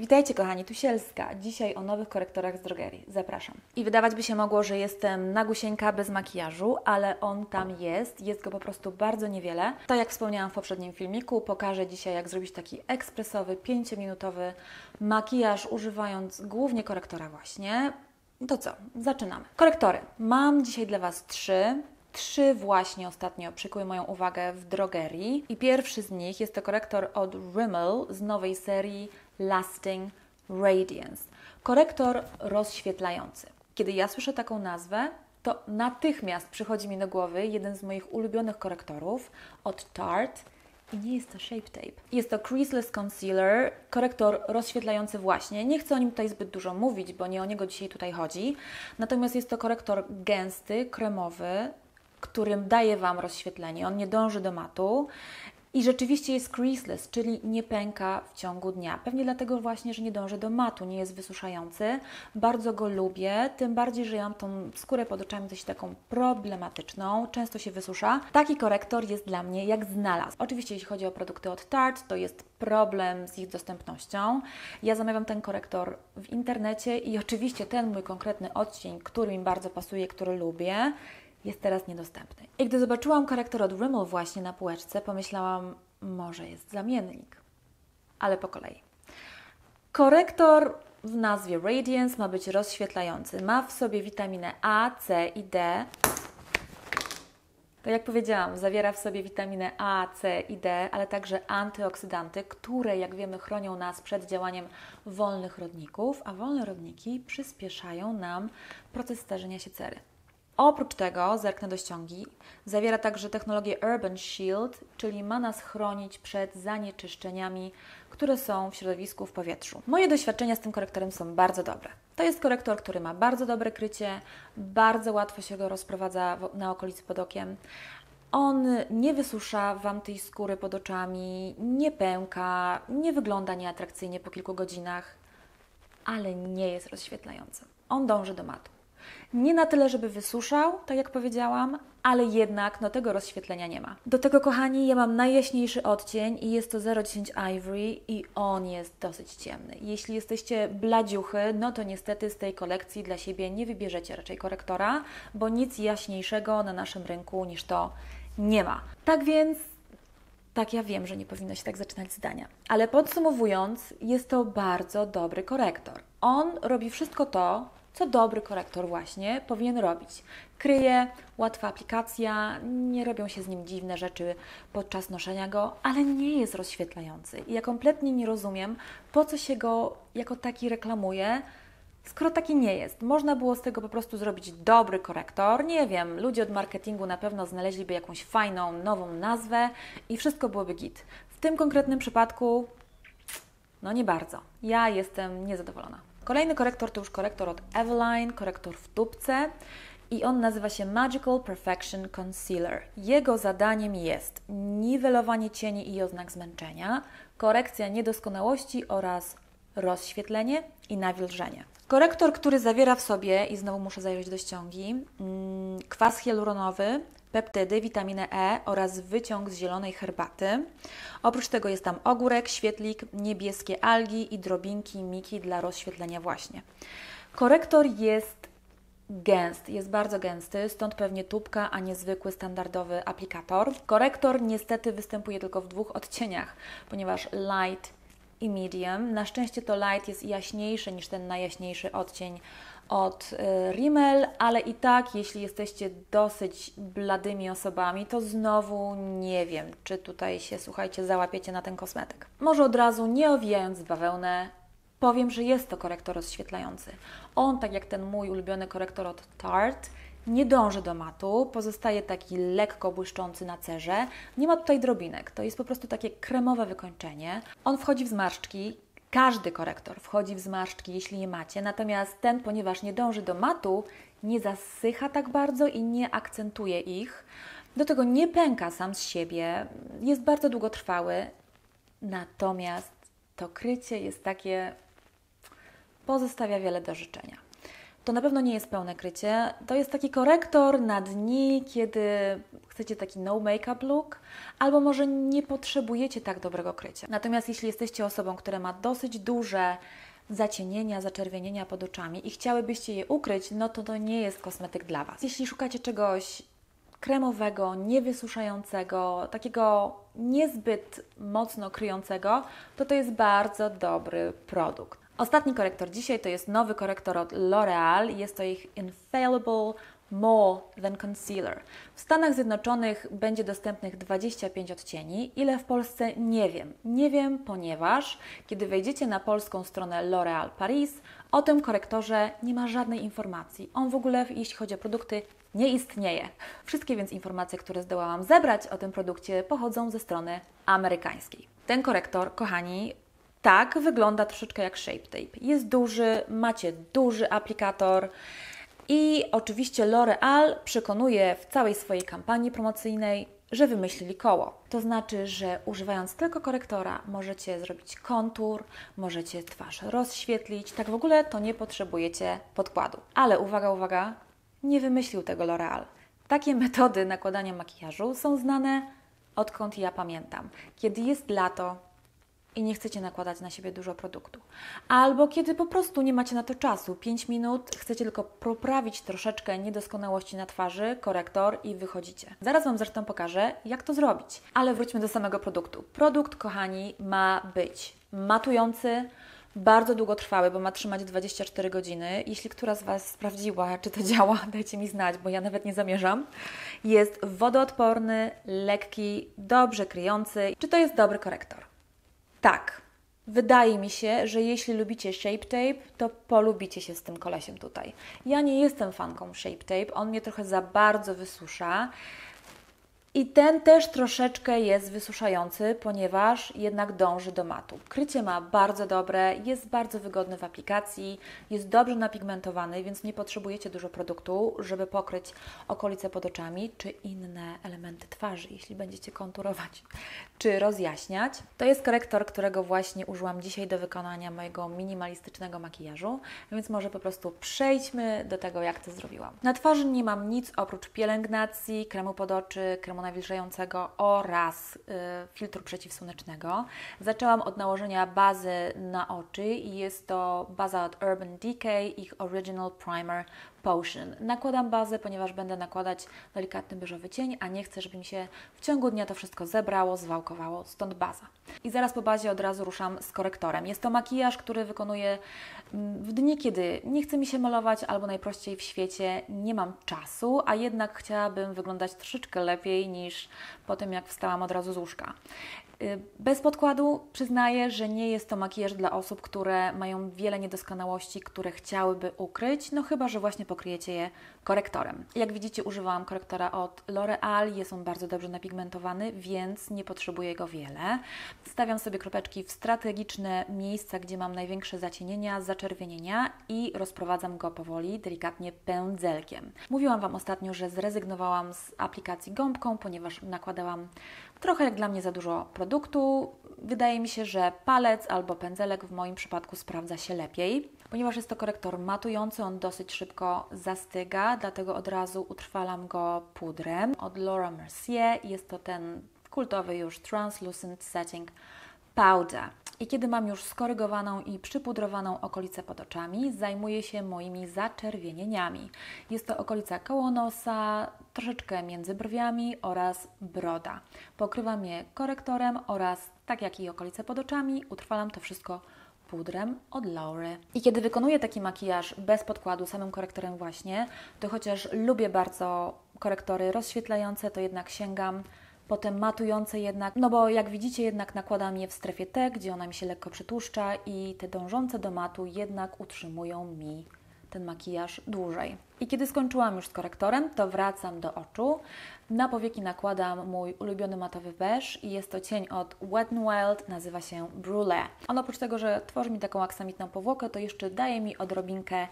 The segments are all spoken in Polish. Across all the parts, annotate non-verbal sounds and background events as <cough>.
Witajcie kochani, tu Sielska. Dzisiaj o nowych korektorach z drogerii. Zapraszam. I wydawać by się mogło, że jestem nagusieńka bez makijażu, ale on tam jest. Jest go po prostu bardzo niewiele. Tak jak wspomniałam w poprzednim filmiku, pokażę dzisiaj jak zrobić taki ekspresowy, 5-minutowy makijaż używając głównie korektora właśnie. To co? Zaczynamy. Korektory. Mam dzisiaj dla Was trzy. Trzy właśnie ostatnio przykuły moją uwagę w drogerii. I pierwszy z nich jest to korektor od Rimmel z nowej serii Lasting Radiance. Korektor rozświetlający. Kiedy ja słyszę taką nazwę, to natychmiast przychodzi mi do głowy jeden z moich ulubionych korektorów od Tarte i nie jest to Shape Tape. Jest to Creaseless Concealer, korektor rozświetlający właśnie. Nie chcę o nim tutaj zbyt dużo mówić, bo nie o niego dzisiaj tutaj chodzi. Natomiast jest to korektor gęsty, kremowy, którym daje Wam rozświetlenie. On nie dąży do matu i rzeczywiście jest creaseless, czyli nie pęka w ciągu dnia. Pewnie dlatego właśnie, że nie dąży do matu, nie jest wysuszający. Bardzo go lubię, tym bardziej, że ja mam tą skórę pod oczami dość taką problematyczną, często się wysusza. Taki korektor jest dla mnie jak znalazł. Oczywiście jeśli chodzi o produkty od Tarte, to jest problem z ich dostępnością. Ja zamawiam ten korektor w internecie i oczywiście ten mój konkretny odcień, który mi bardzo pasuje, który lubię, jest teraz niedostępny. I gdy zobaczyłam korektor od Rimmel właśnie na półeczce, pomyślałam, może jest zamiennik. Ale po kolei. Korektor w nazwie Radiance ma być rozświetlający. Ma w sobie witaminę A, C i D. To jak powiedziałam, zawiera w sobie witaminę A, C i D, ale także antyoksydanty, które, jak wiemy, chronią nas przed działaniem wolnych rodników, a wolne rodniki przyspieszają nam proces starzenia się cery. Oprócz tego, zerknę do ściągi, zawiera także technologię Urban Shield, czyli ma nas chronić przed zanieczyszczeniami, które są w środowisku, w powietrzu. Moje doświadczenia z tym korektorem są bardzo dobre. To jest korektor, który ma bardzo dobre krycie, bardzo łatwo się go rozprowadza na okolicy pod okiem. On nie wysusza Wam tej skóry pod oczami, nie pęka, nie wygląda nieatrakcyjnie po kilku godzinach, ale nie jest rozświetlający. On dąży do matu. Nie na tyle, żeby wysuszał, tak jak powiedziałam, ale jednak no, tego rozświetlenia nie ma. Do tego, kochani, ja mam najjaśniejszy odcień i jest to 010 Ivory i on jest dosyć ciemny. Jeśli jesteście bladziuchy, no to niestety z tej kolekcji dla siebie nie wybierzecie raczej korektora, bo nic jaśniejszego na naszym rynku niż to nie ma. Tak więc tak, ja wiem, że nie powinno się tak zaczynać zdania. Ale podsumowując, jest to bardzo dobry korektor. On robi wszystko to, co dobry korektor właśnie powinien robić. Kryje, łatwa aplikacja, nie robią się z nim dziwne rzeczy podczas noszenia go, ale nie jest rozświetlający. I ja kompletnie nie rozumiem, po co się go jako taki reklamuje, skoro taki nie jest. Można było z tego po prostu zrobić dobry korektor. Nie wiem, ludzie od marketingu na pewno znaleźliby jakąś fajną, nową nazwę i wszystko byłoby git. W tym konkretnym przypadku, no nie bardzo. Ja jestem niezadowolona. Kolejny korektor to już korektor od Eveline, korektor w tubce i on nazywa się Magical Perfection Concealer. Jego zadaniem jest niwelowanie cieni i oznak zmęczenia, korekcja niedoskonałości oraz rozświetlenie i nawilżenie. Korektor, który zawiera w sobie, i znowu muszę zajrzeć do ściągi, mm, kwas hialuronowy, peptydy, witaminę E oraz wyciąg z zielonej herbaty. Oprócz tego jest tam ogórek, świetlik, niebieskie algi i drobinki miki dla rozświetlenia właśnie. Korektor jest gęsty, jest bardzo gęsty, stąd pewnie tubka, a nie zwykły, standardowy aplikator. Korektor niestety występuje tylko w dwóch odcieniach, ponieważ light i medium. Na szczęście to light jest jaśniejszy niż ten najjaśniejszy odcień od y, Rimmel, ale i tak, jeśli jesteście dosyć bladymi osobami, to znowu nie wiem, czy tutaj się, słuchajcie, załapiecie na ten kosmetyk. Może od razu, nie owijając bawełnę, powiem, że jest to korektor rozświetlający. On, tak jak ten mój ulubiony korektor od Tarte, nie dąży do matu, pozostaje taki lekko błyszczący na cerze. Nie ma tutaj drobinek, to jest po prostu takie kremowe wykończenie. On wchodzi w zmarszczki, każdy korektor wchodzi w zmarszczki, jeśli nie macie, natomiast ten, ponieważ nie dąży do matu, nie zasycha tak bardzo i nie akcentuje ich. Do tego nie pęka sam z siebie, jest bardzo długotrwały, natomiast to krycie jest takie, pozostawia wiele do życzenia. To na pewno nie jest pełne krycie. To jest taki korektor na dni, kiedy chcecie taki no make-up look, albo może nie potrzebujecie tak dobrego krycia. Natomiast jeśli jesteście osobą, która ma dosyć duże zacienienia, zaczerwienienia pod oczami i chciałybyście je ukryć, no to to nie jest kosmetyk dla Was. Jeśli szukacie czegoś kremowego, niewysuszającego, takiego niezbyt mocno kryjącego, to to jest bardzo dobry produkt. Ostatni korektor dzisiaj to jest nowy korektor od L'Oreal. Jest to ich Infallible More Than Concealer. W Stanach Zjednoczonych będzie dostępnych 25 odcieni. Ile w Polsce? Nie wiem. Nie wiem, ponieważ kiedy wejdziecie na polską stronę L'Oreal Paris, o tym korektorze nie ma żadnej informacji. On w ogóle, jeśli chodzi o produkty, nie istnieje. Wszystkie więc informacje, które zdołałam zebrać o tym produkcie, pochodzą ze strony amerykańskiej. Ten korektor, kochani, tak wygląda troszeczkę jak Shape Tape. Jest duży, macie duży aplikator. I oczywiście L'Oreal przekonuje w całej swojej kampanii promocyjnej, że wymyślili koło. To znaczy, że używając tylko korektora możecie zrobić kontur, możecie twarz rozświetlić. Tak w ogóle to nie potrzebujecie podkładu. Ale uwaga, uwaga, nie wymyślił tego L'Oreal. Takie metody nakładania makijażu są znane odkąd ja pamiętam. Kiedy jest lato, i nie chcecie nakładać na siebie dużo produktu. Albo kiedy po prostu nie macie na to czasu, 5 minut, chcecie tylko poprawić troszeczkę niedoskonałości na twarzy, korektor i wychodzicie. Zaraz Wam zresztą pokażę, jak to zrobić. Ale wróćmy do samego produktu. Produkt, kochani, ma być matujący, bardzo długotrwały, bo ma trzymać 24 godziny. Jeśli która z Was sprawdziła, czy to działa, <laughs> dajcie mi znać, bo ja nawet nie zamierzam. Jest wodoodporny, lekki, dobrze kryjący. Czy to jest dobry korektor? Tak. Wydaje mi się, że jeśli lubicie Shape Tape, to polubicie się z tym kolesiem tutaj. Ja nie jestem fanką Shape Tape, on mnie trochę za bardzo wysusza. I ten też troszeczkę jest wysuszający, ponieważ jednak dąży do matu. Krycie ma bardzo dobre, jest bardzo wygodny w aplikacji, jest dobrze napigmentowany, więc nie potrzebujecie dużo produktu, żeby pokryć okolice pod oczami czy inne elementy twarzy, jeśli będziecie konturować czy rozjaśniać. To jest korektor, którego właśnie użyłam dzisiaj do wykonania mojego minimalistycznego makijażu, więc może po prostu przejdźmy do tego, jak to zrobiłam. Na twarzy nie mam nic oprócz pielęgnacji, kremu pod oczy, kremu nawilżającego oraz y, filtru przeciwsłonecznego. Zaczęłam od nałożenia bazy na oczy i jest to baza od Urban Decay, ich Original Primer Potion. Nakładam bazę, ponieważ będę nakładać delikatny beżowy cień, a nie chcę, żeby mi się w ciągu dnia to wszystko zebrało, zwałkowało, stąd baza. I zaraz po bazie od razu ruszam z korektorem. Jest to makijaż, który wykonuję mm, w dni, kiedy nie chce mi się malować, albo najprościej w świecie nie mam czasu, a jednak chciałabym wyglądać troszeczkę lepiej niż po tym, jak wstałam od razu z łóżka. Y, bez podkładu przyznaję, że nie jest to makijaż dla osób, które mają wiele niedoskonałości, które chciałyby ukryć, no chyba, że właśnie pokryjecie je korektorem. Jak widzicie, używałam korektora od L'Oreal, jest on bardzo dobrze napigmentowany, więc nie potrzebuję go wiele. Stawiam sobie kropeczki w strategiczne miejsca, gdzie mam największe zacienienia, zaczerwienienia i rozprowadzam go powoli, delikatnie pędzelkiem. Mówiłam Wam ostatnio, że zrezygnowałam z aplikacji gąbką, ponieważ nakładałam trochę jak dla mnie za dużo produktu. Wydaje mi się, że palec albo pędzelek w moim przypadku sprawdza się lepiej. Ponieważ jest to korektor matujący, on dosyć szybko zastyga, dlatego od razu utrwalam go pudrem od Laura Mercier. Jest to ten kultowy już Translucent Setting Powder. I kiedy mam już skorygowaną i przypudrowaną okolicę pod oczami, zajmuję się moimi zaczerwienieniami. Jest to okolica koło nosa, troszeczkę między brwiami oraz broda. Pokrywam je korektorem oraz, tak jak i okolice pod oczami, utrwalam to wszystko pudrem od Laury. I kiedy wykonuję taki makijaż bez podkładu, samym korektorem właśnie, to chociaż lubię bardzo korektory rozświetlające, to jednak sięgam potem matujące jednak, no bo jak widzicie jednak nakładam je w strefie T, gdzie ona mi się lekko przytłuszcza i te dążące do matu jednak utrzymują mi ten makijaż dłużej. I kiedy skończyłam już z korektorem, to wracam do oczu. Na powieki nakładam mój ulubiony matowy beige i jest to cień od Wet n Wild, nazywa się Brûlée. On oprócz tego, że tworzy mi taką aksamitną powłokę, to jeszcze daje mi odrobinkę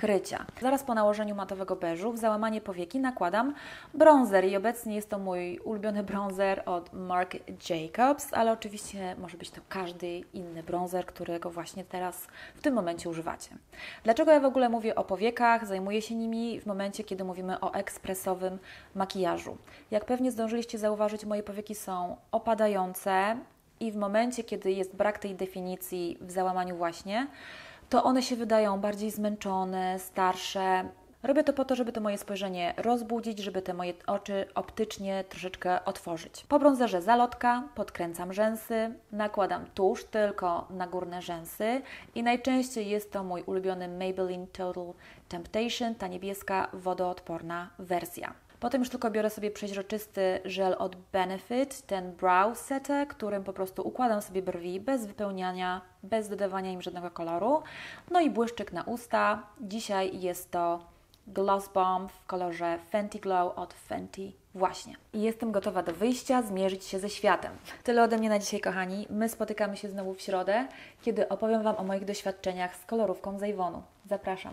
krycia. Zaraz po nałożeniu matowego beżu w załamanie powieki nakładam bronzer i obecnie jest to mój ulubiony bronzer od Marc Jacobs, ale oczywiście może być to każdy inny bronzer, którego właśnie teraz w tym momencie używacie. Dlaczego ja w ogóle mówię o powiekach? Zajmuję się nimi w momencie, kiedy mówimy o ekspresowym makijażu. Jak pewnie zdążyliście zauważyć, moje powieki są opadające i w momencie, kiedy jest brak tej definicji w załamaniu właśnie, to one się wydają bardziej zmęczone, starsze. Robię to po to, żeby to moje spojrzenie rozbudzić, żeby te moje oczy optycznie troszeczkę otworzyć. Po bronzerze zalotka, podkręcam rzęsy, nakładam tusz tylko na górne rzęsy i najczęściej jest to mój ulubiony Maybelline Total Temptation, ta niebieska wodoodporna wersja. Potem już tylko biorę sobie przeźroczysty żel od Benefit, ten Brow Setter, którym po prostu układam sobie brwi bez wypełniania, bez dodawania im żadnego koloru. No i błyszczyk na usta. Dzisiaj jest to Gloss Bomb w kolorze Fenty Glow od Fenty właśnie. I jestem gotowa do wyjścia, zmierzyć się ze światem. Tyle ode mnie na dzisiaj, kochani. My spotykamy się znowu w środę, kiedy opowiem Wam o moich doświadczeniach z kolorówką z Avonu. Zapraszam.